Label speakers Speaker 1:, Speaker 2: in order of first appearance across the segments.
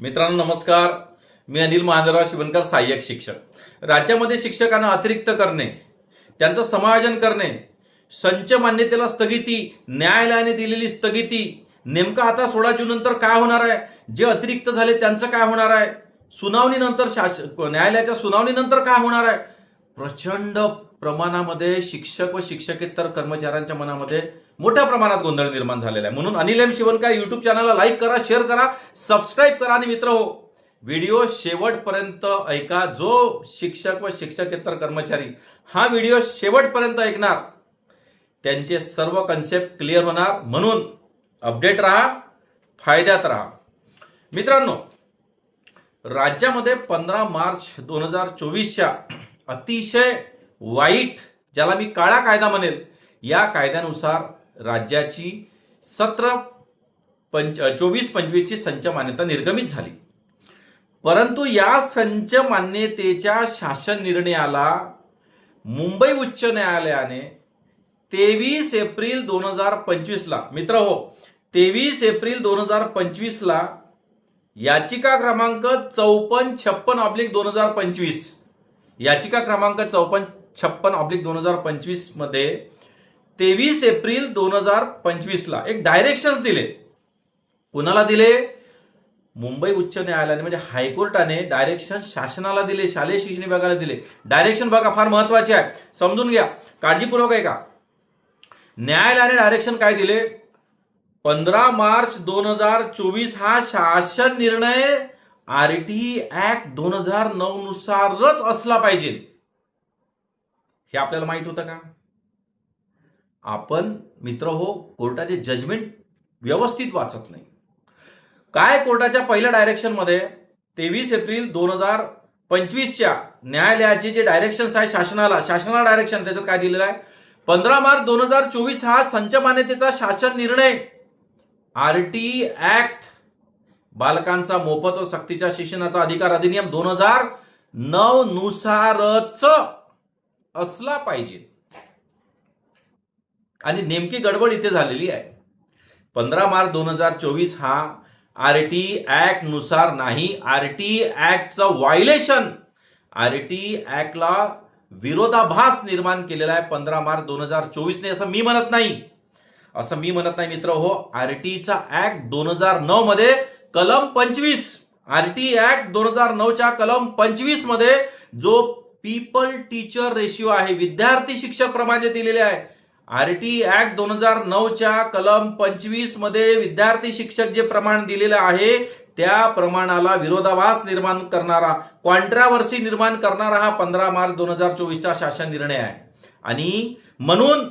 Speaker 1: मित्रांनो नमस्कार. मी अनिल महादेवराव शिवणकर सहाय्यक शिक्षक. राज्यामध्ये शिक्षकांना अतिरिक्त करणे त्यांचं समायोजन करणे संच मान्यतेला स्थगिती न्यायालयाने दिलेली स्थगिती नेमकं आता सोळा जून नंतर काय होणार आहे? जे अतिरिक्त झाले त्यांचं काय होणार आहे? सुनावणीनंतर शास न्यायालयाच्या सुनावणीनंतर काय होणार आहे? प्रचंड प्रमाणामध्ये शिक्षक व शिक्षकेतर कर्मचाऱ्यांच्या मनामध्ये मोठ्या प्रमाणात गोंधळ निर्माण झालेला आहे. म्हणून अनिल एम शिवणकर युट्यूब चॅनलला लाईक करा शेअर करा सबस्क्राईब करा आणि मित्र हो व्हिडिओ शेवटपर्यंत ऐका. जो शिक्षक व शिक्षकेतर कर्मचारी हा व्हिडिओ शेवटपर्यंत ऐकणार त्यांचे सर्व कन्सेप्ट क्लिअर होणार. म्हणून अपडेट राहा फायद्यात राहा. मित्रांनो राज्यामध्ये पंधरा मार्च दोन हजार चोवीसच्या अतिशय वाईट ज्याला मी काळा कायदा म्हणेल या कायद्यानुसार राज्याची सतरा पंच चोवीस पंचवीसची संच मान्यता निर्गमित झाली. परंतु या संच मान्यतेच्या शासन निर्णयाला मुंबई उच्च न्यायालयाने तेवीस एप्रिल दोन हजार पंचवीसला मित्र हो तेवीस एप्रिल दोन हजार पंचवीसला याचिका क्रमांक चौपन्न छप्पन ऑब्लिक दोन हजार पंचवीस याचिका क्रमांक चौपन्न छप्पन ऑब्लिक दोन हजार पंचवीसमध्ये तेवीस एप्रिल दोन हजार पंचवीसला एक डायरेक्शन दिले. कुणाला दिले? मुंबई उच्च न्यायालयाने म्हणजे हायकोर्टाने डायरेक्शन शासनाला दिले शालेय शिक्षण विभागाला दिले. डायरेक्शन बघा फार महत्त्वाचे आहे समजून घ्या. काळजीपूर्वक आहे का न्यायालयाने डायरेक्शन काय दिले? पंधरा मार्च दोन हजार चोवीस हा शासन निर्णय आर टी ऍक्ट दोन हजार नऊ नुसारच असला पाहिजे. हे आपल्याला माहीत होतं का? आपण मित्र हो कोर्टाचे जजमेंट व्यवस्थित वाचत नाही. काय कोर्टाच्या पहिल्या डायरेक्शनमध्ये तेवीस एप्रिल दोन हजार पंचवीसच्या न्यायालयाचे जे डायरेक्शन्स आहे शासनाला शासनाला डायरेक्शन त्याच्यात काय दिलेलं आहे? पंधरा मार्च दोन हजार चोवीस हा संच मान्यतेचा शासन निर्णय. आर टी ऍक्ट बालकांचा मोफत व सक्तीच्या शिक्षणाचा अधिकार अधिनियम दोन हजार नऊ नुसारच असला पाहिजे. आणि नेमकी गडबड इथे झालेली आहे. पंधरा मार्च दोन हजार चोवीस हा आर टी ऍक्टनुसार नाही आर टी ऍक्टचं व्हायलेशन. आर टी ऍक्टला विरोधाभास निर्माण केलेला आहे पंधरा मार्च दोन हजार चोवीसने असं मी म्हणत नाही. असं मी म्हणत नाही मित्र हो आर टीचा ऍक्ट दोन हजार नऊ मध्ये कलम पंचवीस आर टी ऍक्ट दोन हजार नऊच्या कलम पंचवीसमध्ये जो पीपल टीचर रेशिओ आहे विद्यार्थी शिक्षक प्रमाणे दिलेले आहे आर टी ऍक्ट दोन हजार नऊच्या कलम पंचवीसमध्ये विद्यार्थी शिक्षक जे प्रमाण दिलेलं आहे त्या प्रमाणाला विरोधाभास निर्माण करणारा कॉन्ट्रावर्सी निर्माण करणारा हा पंधरा मार्च दोन हजार चोवीसचा शासन निर्णय आहे. आणि म्हणून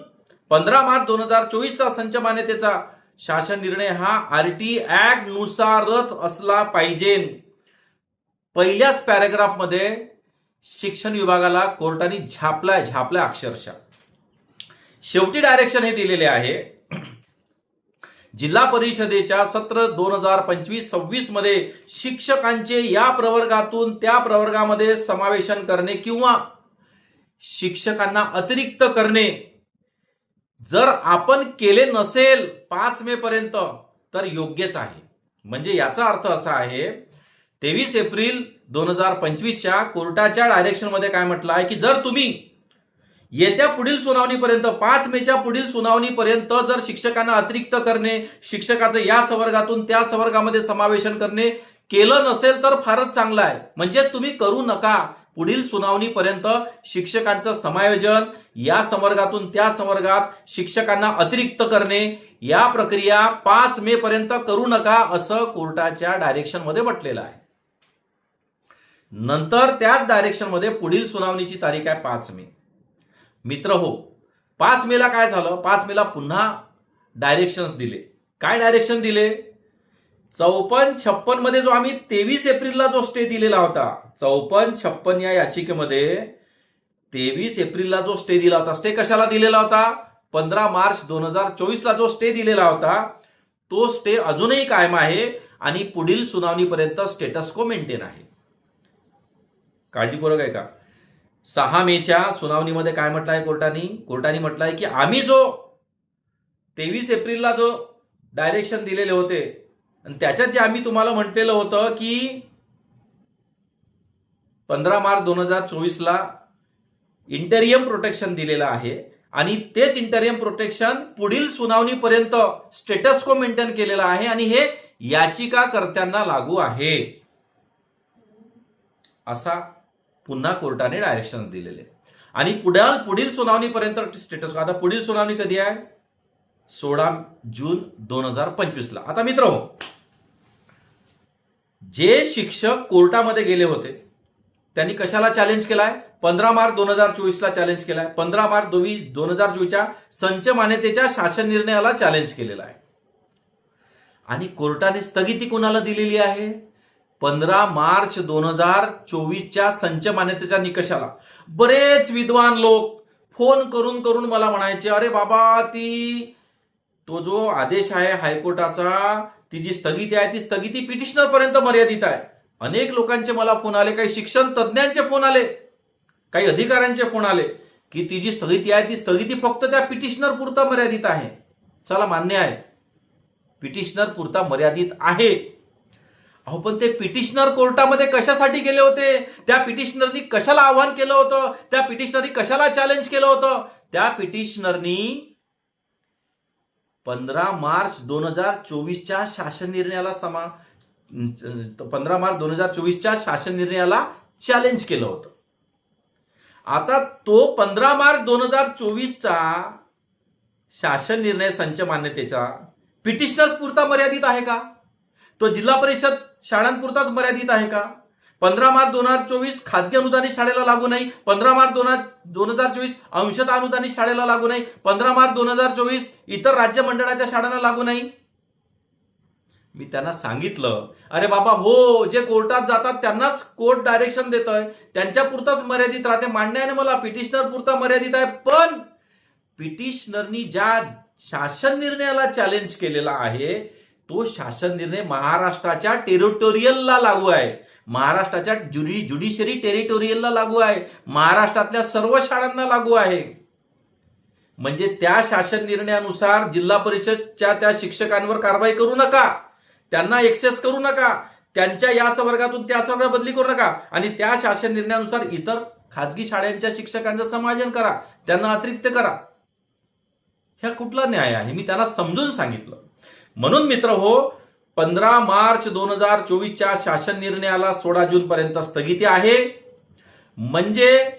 Speaker 1: पंधरा मार्च दोन हजार चोवीसचा संच मान्यतेचा शासन निर्णय हा आर टी ऍक्ट नुसारच असला पाहिजे. पहिल्याच पॅरेग्राफमध्ये शिक्षण विभागाला कोर्टाने झापलाय झापलाय अक्षरशः. शेवटी डायरेक्शन हे दिलेले आहे. जिल्हा परिषदेच्या सत्र दोन हजार पंचवीस सव्वीसमध्ये शिक्षकांचे या प्रवर्गातून त्या प्रवर्गामध्ये समावेशन करणे किंवा शिक्षकांना अतिरिक्त करणे जर आपण केले नसेल पाच मे पर्यंत तर योग्यच आहे. म्हणजे याचा अर्थ असा आहे तेवीस एप्रिल दोन हजार पंचवीसच्या कोर्टाच्या डायरेक्शनमध्ये काय म्हटलं आहे की जर तुम्ही येत्या पुढील सुनावणीपर्यंत पाच मेच्या पुढील सुनावणीपर्यंत जर शिक्षकांना अतिरिक्त करणे शिक्षकाचं या संवर्गातून त्या संवर्गामध्ये समावेशन करणे केलं नसेल तर फारच चांगलं आहे. म्हणजे तुम्ही करू नका. पुढील सुनावणीपर्यंत शिक्षकांचं समायोजन या संवर्गातून त्या संवर्गात शिक्षकांना अतिरिक्त करणे या प्रक्रिया पाच मे पर्यंत करू नका असं कोर्टाच्या डायरेक्शनमध्ये म्हटलेलं आहे. नंतर त्याच डायरेक्शनमध्ये पुढील सुनावणीची तारीख आहे पाच मे. मित्र हो. पाच मेला काय झालं? पाच मेला पुन्हा डायरेक्शन्स दिले. काय डायरेक्शन दिले? चौपन्न छप्पनमध्ये जो आम्ही तेवीस एप्रिलला जो स्टे दिलेला होता चौपन्न छप्पन या याचिकेमध्ये तेवीस एप्रिलला जो स्टे दिला होता स्टे कशाला दिलेला होता? पंधरा मार्च दोन हजार चोवीसला जो स्टे दिलेला होता तो स्टे अजूनही कायम आहे आणि पुढील सुनावणीपर्यंत स्टेटस को मेंटेन आहे. काळजीपूर्वक आहे का सहा मेच्या सुनावणीमध्ये काय म्हटलं आहे कोर्टाने? कोर्टाने म्हटलं आहे की आम्ही जो तेवीस एप्रिलला जो डायरेक्शन दिलेले होते आणि त्याच्यात जे आम्ही तुम्हाला म्हटलेलं होतं की पंधरा मार्च दोन हजार चोवीसला इंटेरियम प्रोटेक्शन दिलेलं आहे आणि तेच इंटेरियम प्रोटेक्शन पुढील सुनावणीपर्यंत स्टेटस को मेंटेन केलेलं आहे आणि हे याचिकाकर्त्यांना लागू आहे. असा पुन्हा कोर्टाने डायरेक्शन दिलेले. आणि पुढील पुढील सुनावणीपर्यंत स्टेटस आता पुढील सुनावणी कधी आहे? सोळा जून दोन हजार पंचवीसला. आता मित्र हो जे शिक्षक कोर्टामध्ये गेले होते त्यांनी कशाला चॅलेंज केलाय? पंधरा मार्च दोन हजार चोवीसला चॅलेंज केलाय. पंधरा मार्च दोन हजार चोवीसच्या संच मान्यतेच्या शासन निर्णयाला चॅलेंज केलेला आहे. आणि कोर्टाने स्थगिती कोणाला दिलेली आहे? पंधरा मार्च दोन हजार चोवीसच्या संच मान्यतेच्या निकषाला बरेच विद्वान लोक फोन करून करून मला म्हणायचे अरे बाबा ती तो जो आदेश आहे हायकोर्टाचा ती जी स्थगिती आहे ती स्थगिती पिटिशनर पर्यंत मर्यादित आहे. अनेक लोकांचे मला फोन आले काही शिक्षण तज्ज्ञांचे फोन आले काही अधिकाऱ्यांचे फोन आले की ती जी स्थगिती आहे ती स्थगिती फक्त त्या पिटिशनर पुरता मर्यादित आहे. चला मान्य आहे. पिटिशनर पुरता मर्यादित आहे. अहो पण ते पिटिशनर कोर्टामध्ये कशासाठी गेले होते? त्या पिटिशनरनी कशाला आव्हान केलं होतं? त्या पिटिशनरनी कशाला चॅलेंज केलं होतं? त्या पिटिशनरनी पंधरा मार्च दोन हजार चोवीसच्या शासन निर्णयाला समा पंधरा मार्च दोन हजार चोवीसच्या शासन निर्णयाला चॅलेंज केलं होतं. आता तो पंधरा मार्च दोन हजार चोवीसचा शासन निर्णय संच मान्यतेचा पिटिशनर पुरता मर्यादित आहे का? तो जिल्हा परिषद शाळांपुरताच मर्यादित आहे का? पंधरा मार्च दोन हजार चोवीस खाजगी अनुदानित शाळेला लागू नाही. पंधरा मार्च दोन दोन हजार चोवीस अंशतः अनुदानित शाळेला लागू नाही. पंधरा मार्च दोन हजार चोवीस इतर राज्य मंडळाच्या शाळांना लागू नाही. मी त्यांना सांगितलं अरे बाबा हो जे कोर्टात जातात त्यांनाच कोर्ट डायरेक्शन देत आहे त्यांच्या पुरताच मर्यादित राहते. मान्य आहे ना मला पिटिशनर पुरता मर्यादित आहे पण पिटिशनरनी ज्या शासन निर्णयाला चॅलेंज केलेला आहे तो शासन निर्णय महाराष्ट्राच्या टेरिटोरियलला लागू आहे. महाराष्ट्राच्या ज्युडी ज्युडिशरी टेरिटोरियलला लागू आहे. महाराष्ट्रातल्या सर्व शाळांना लागू आहे. म्हणजे त्या शासन निर्णयानुसार जिल्हा परिषदच्या त्या शिक्षकांवर कारवाई करू नका. त्यांना एक्सेस करू नका. त्यांच्या या वर्गातून त्या वर्गात बदली करू नका. आणि त्या शासन निर्णयानुसार इतर खाजगी शाळांच्या शिक्षकांचं समायोजन करा. त्यांना अतिरिक्त करा. ह्या कुठला न्याय आहे? मी त्यांना समजून सांगितलं. म्हणून मित्र हो पंधरा मार्च दोन हजार चोवीसच्या शासन निर्णयाला सोळा जून पर्यंत स्थगिती आहे. म्हणजे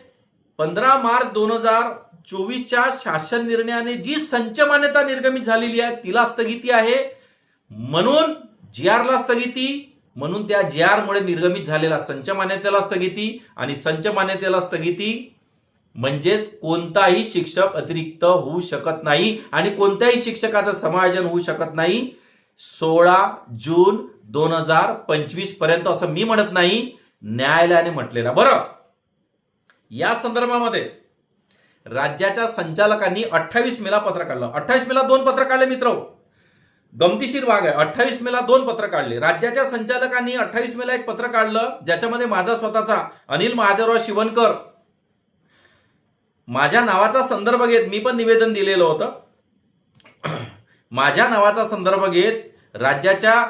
Speaker 1: पंधरा मार्च दोन हजार चोवीसच्या शासन निर्णयाने जी संच मान्यता निर्गमित झालेली आहे तिला स्थगिती आहे. म्हणून जी आरला स्थगिती म्हणून त्या जी आरमुळे निर्गमित झालेला संच मान्यतेला स्थगिती आणि संच मान्यतेला स्थगिती. म्हणजेच कोणताही शिक्षक अतिरिक्त होऊ शकत नाही आणि कोणत्याही शिक्षकाचं समायोजन होऊ शकत नाही. सोळा जून दोन हजार पंचवीसपर्यंत असं मी म्हणत नाही. न्यायालयाने म्हटलेलं बरं. या संदर्भामध्ये राज्याच्या संचालकांनी अठ्ठावीस मेला पत्र काढलं. अठ्ठावीस मेला दोन पत्र काढले मित्र हो. गमतीशीर भाग आहे. अठ्ठावीस मेला दोन पत्र काढले. राज्याच्या संचालकांनी अठ्ठावीस मेला एक पत्र काढलं ज्याच्यामध्ये माझा स्वतःचा अनिल महादेवराव शिवणकर माझ्या नावाचा संदर्भ घेत मी पण निवेदन दिलेलं होतं. माझ्या नावाचा संदर्भ घेत राज्याच्या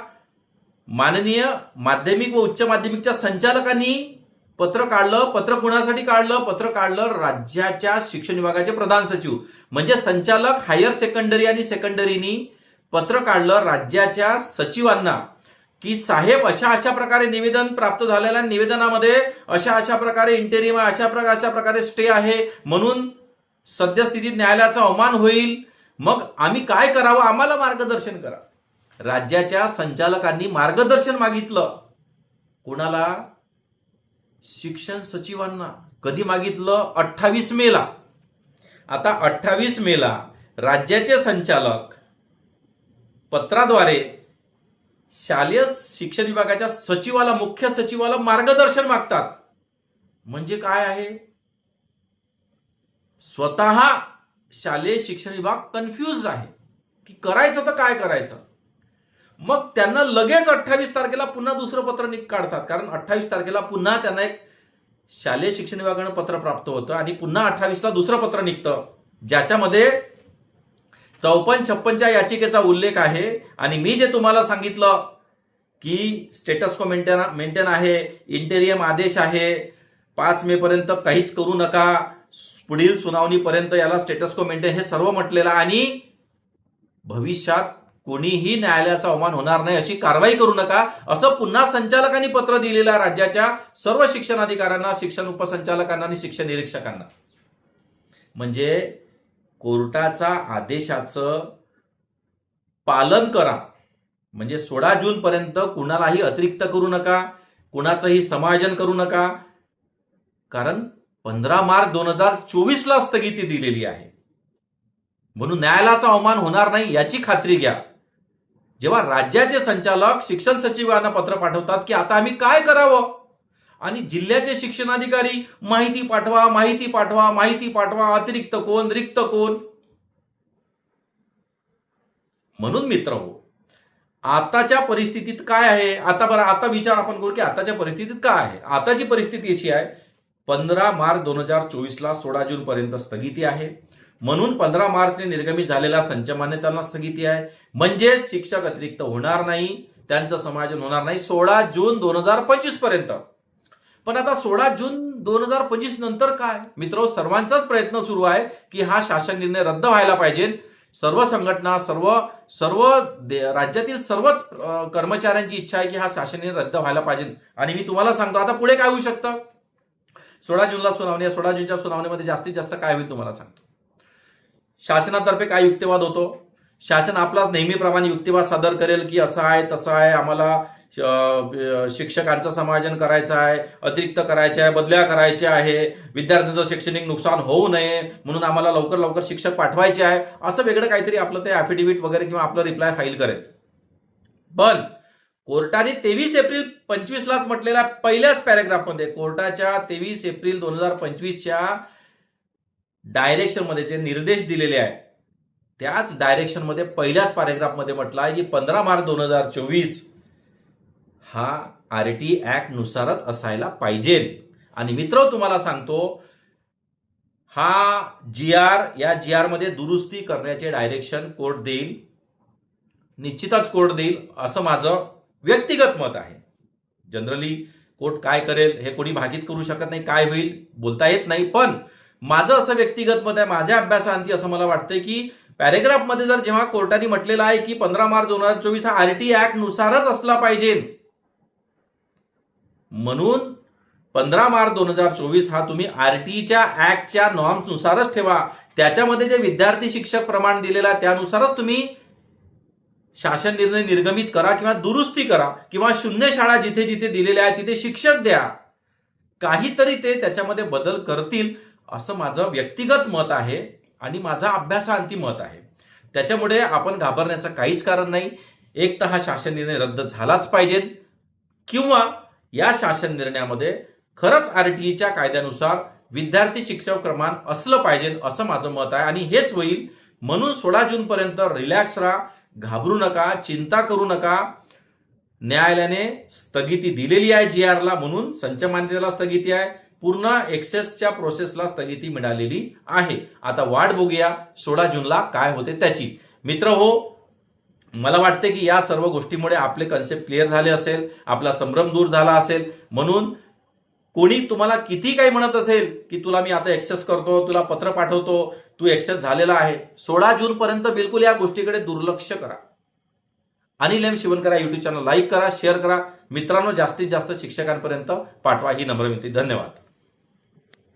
Speaker 1: माननीय माध्यमिक व उच्च माध्यमिकच्या संचालकांनी पत्र काढलं पत्र कुणासाठी काढलं? पत्र काढलं राज्याच्या शिक्षण विभागाचे प्रधान सचिव. म्हणजे संचालक हायर सेकंडरी आणि सेकंडरीनी पत्र काढलं राज्याच्या सचिवांना. की साहेब अशा अशा प्रकारे निवेदन प्राप्त झालेल्या निवेदनामध्ये अशा अशा प्रकारे इंटेरियम अशा प्रकार अशा प्रकारे स्टे आहे. म्हणून सद्यस्थितीत न्यायालयाचा अवमान होईल. मग आम्ही काय करावं? आम्हाला मार्गदर्शन करा. राज्याच्या संचालकांनी मार्गदर्शन मागितलं. कोणाला? शिक्षण सचिवांना. कधी मागितलं? अठ्ठावीस मेला आता अठ्ठावीस मेला राज्याचे संचालक पत्राद्वारे शालेय शिक्षण विभागाच्या सचिवाला मुख्य सचिवाला मार्गदर्शन मागतात. म्हणजे काय आहे? स्वतः शालेय शिक्षण विभाग कन्फ्युज आहे. की करायचं तर काय करायचं? मग त्यांना लगेच अठ्ठावीस तारखेला पुन्हा दुसरं पत्र काढतात. कारण अठ्ठावीस तारखेला पुन्हा त्यांना एक शालेय शिक्षण विभागानं पत्र प्राप्त होतं आणि पुन्हा अठ्ठावीसला दुसरं पत्र निघतं. ज्याच्यामध्ये चौपन्न छप्पनच्या याचिकेचा उल्लेख आहे. आणि मी जे तुम्हाला सांगितलं की स्टेटस को मेंटेन मेंटेन आहे इंटेरियम आदेश आहे पाच मे पर्यंत काहीच करू नका पुढील सुनावणीपर्यंत याला स्टेटस को मेंटेन हे सर्व म्हटलेलं आणि भविष्यात कोणीही न्यायालयाचा अवमान होणार नाही अशी कारवाई करू नका असं पुन्हा संचालकांनी पत्र दिलेलं राज्याच्या सर्व शिक्षण अधिकाऱ्यांना शिक्षण उपसंचालकांना आणि शिक्षण निरीक्षकांना. म्हणजे कोर्टाचा आदेशाचं पालन करा. म्हणजे सोळा जूनपर्यंत कुणालाही अतिरिक्त करू नका कुणाचंही समायोजन करू नका. कारण पंधरा मार्च दोन हजार चोवीसला स्थगिती दिलेली आहे. म्हणून न्यायालयाचा अवमान होणार नाही याची खात्री घ्या. जेव्हा राज्याचे संचालक शिक्षण सचिवांना पत्र पाठवतात की आता आम्ही काय करावं? आणि जिल्ह्याचे शिक्षणाधिकारी माहिती पाठवा माहिती पाठवा माहिती पाठवा अतिरिक्त कोण रिक्त कोण? म्हणून मित्र हो आताच्या परिस्थितीत काय आहे? आता बरं आता विचार आपण करू की आताच्या परिस्थितीत काय आहे? आताची परिस्थिती अशी आहे पंधरा मार्च दोन हजार चोवीसला सोळा जून पर्यंत स्थगिती आहे. म्हणून पंधरा मार्चने निर्गमित झालेल्या संच मान्यतांना स्थगिती आहे. म्हणजेच शिक्षक अतिरिक्त होणार नाही त्यांचं समायोजन होणार नाही सोळा जून दोन हजार पंचवीसपर्यंत. पण आता सोळा जून दोन हजार पंचवीस नंतर काय? मित्र सर्वांचाच प्रयत्न सुरू आहे की हा शासन निर्णय रद्द व्हायला पाहिजे. सर्व संघटना सर्व सर्व राज्यातील सर्वच कर्मचाऱ्यांची इच्छा आहे की हा शासन निर्णय रद्द व्हायला पाहिजे. आणि मी तुम्हाला सांगतो आता पुढे काय होऊ शकतं? सोळा जूनला सुनावणी सोळा जूनच्या सुनावणीमध्ये जास्तीत जास्त काय होईल तुम्हाला सांगतो. शासनातर्फे काय युक्तिवाद होतो? शासन आपला नेहमीप्रमाणे युक्तिवाद सादर करेल की असं आहे तसं आहे आम्हाला शिक्षकांचं समायोजन करायचं आहे अतिरिक्त करायचे आहे बदल्या करायच्या आहे विद्यार्थ्यांचं शैक्षणिक नुकसान होऊ नये म्हणून आम्हाला लवकर लवकर शिक्षक पाठवायचे आहे असं वेगळं काहीतरी आपलं ते ॲफिडेव्हिट वगैरे किंवा आपलं रिप्लाय फाईल करेल. पण कोर्टाने तेवीस एप्रिल पंचवीसलाच म्हटलेल्या पहिल्याच पॅरेग्राफमध्ये कोर्टाच्या तेवीस एप्रिल दोन हजार पंचवीसच्या डायरेक्शनमध्ये जे निर्देश दिलेले आहेत त्याच डायरेक्शनमध्ये पहिल्याच पॅरेग्राफमध्ये म्हटलं आहे की पंधरा मार्च दोन हजार चोवीस हा आर टी नुसारच असायला पाहिजे आणि मित्र तुम्हाला सांगतो हा जी आर या जी आरमध्ये दुरुस्ती करण्याचे डायरेक्शन कोर्ट देईल. निश्चितच कोर्ट देईल असं माझं व्यक्तिगत मत आहे. जनरली कोर्ट काय करेल हे कोणी भागीत करू शकत नाही काय होईल बोलता येत नाही. पण माझं असं व्यक्तिगत मत आहे माझ्या अभ्यासाअंती असं मला वाटतं की पॅरेग्राफमध्ये जर जेव्हा कोर्टाने म्हटलेलं आहे की पंधरा मार्च दोन हजार चोवीस हा आर टी नुसारच असला पाहिजे म्हणून पंधरा मार्च दोन हजार चोवीस हा तुम्ही आरटीच्या ऍक्टच्या नॉर्म्सनुसारच ठेवा. त्याच्यामध्ये जे विद्यार्थी शिक्षक प्रमाण दिलेला आहे त्यानुसारच तुम्ही शासन निर्णय निर्गमित करा किंवा दुरुस्ती करा किंवा शून्य शाळा जिथे जिथे दिलेल्या आहेत तिथे शिक्षक द्या. काहीतरी ते त्याच्यामध्ये बदल करतील असं माझं व्यक्तिगत मत आहे आणि माझा अभ्यासाअंती मत आहे. त्याच्यामुळे आपण घाबरण्याचं काहीच कारण नाही. एक तर हा शासन निर्णय रद्द झालाच पाहिजे किंवा या शासन निर्णयामध्ये खरंच आरटीईच्या कायद्यानुसार विद्यार्थी शिक्षक क्रमांक असलं पाहिजे असं माझं मत आहे. आणि हेच होईल. म्हणून सोळा जून पर्यंत रिलॅक्स राहा घाबरू नका चिंता करू नका. न्यायालयाने स्थगिती दिलेली आहे जी आरला म्हणून संच मान्यतेला स्थगिती आहे. पूर्ण एक्सेसच्या प्रोसेसला स्थगिती मिळालेली आहे. आता वाट बघूया सोळा जूनला काय होते त्याची. मित्र हो मला वाटते की या सर्व गोष्टीमुळे आपले कन्सेप्ट क्लिअर झाले असेल आपला संभ्रम दूर झाला असेल. म्हणून कोणी तुम्हाला किती काही म्हणत असेल की तुला मी आता एक्सेस करतो तुला पत्र पाठवतो तू एक्सेस झालेला आहे सोळा जून पर्यंत बिलकुल या गोष्टीकडे दुर्लक्ष करा. अनिल एम शिवनकरा युट्यूब चॅनल लाईक करा शेअर करा. मित्रांनो जास्तीत जास्त शिक्षकांपर्यंत पाठवा ही नम्र विनंती. धन्यवाद.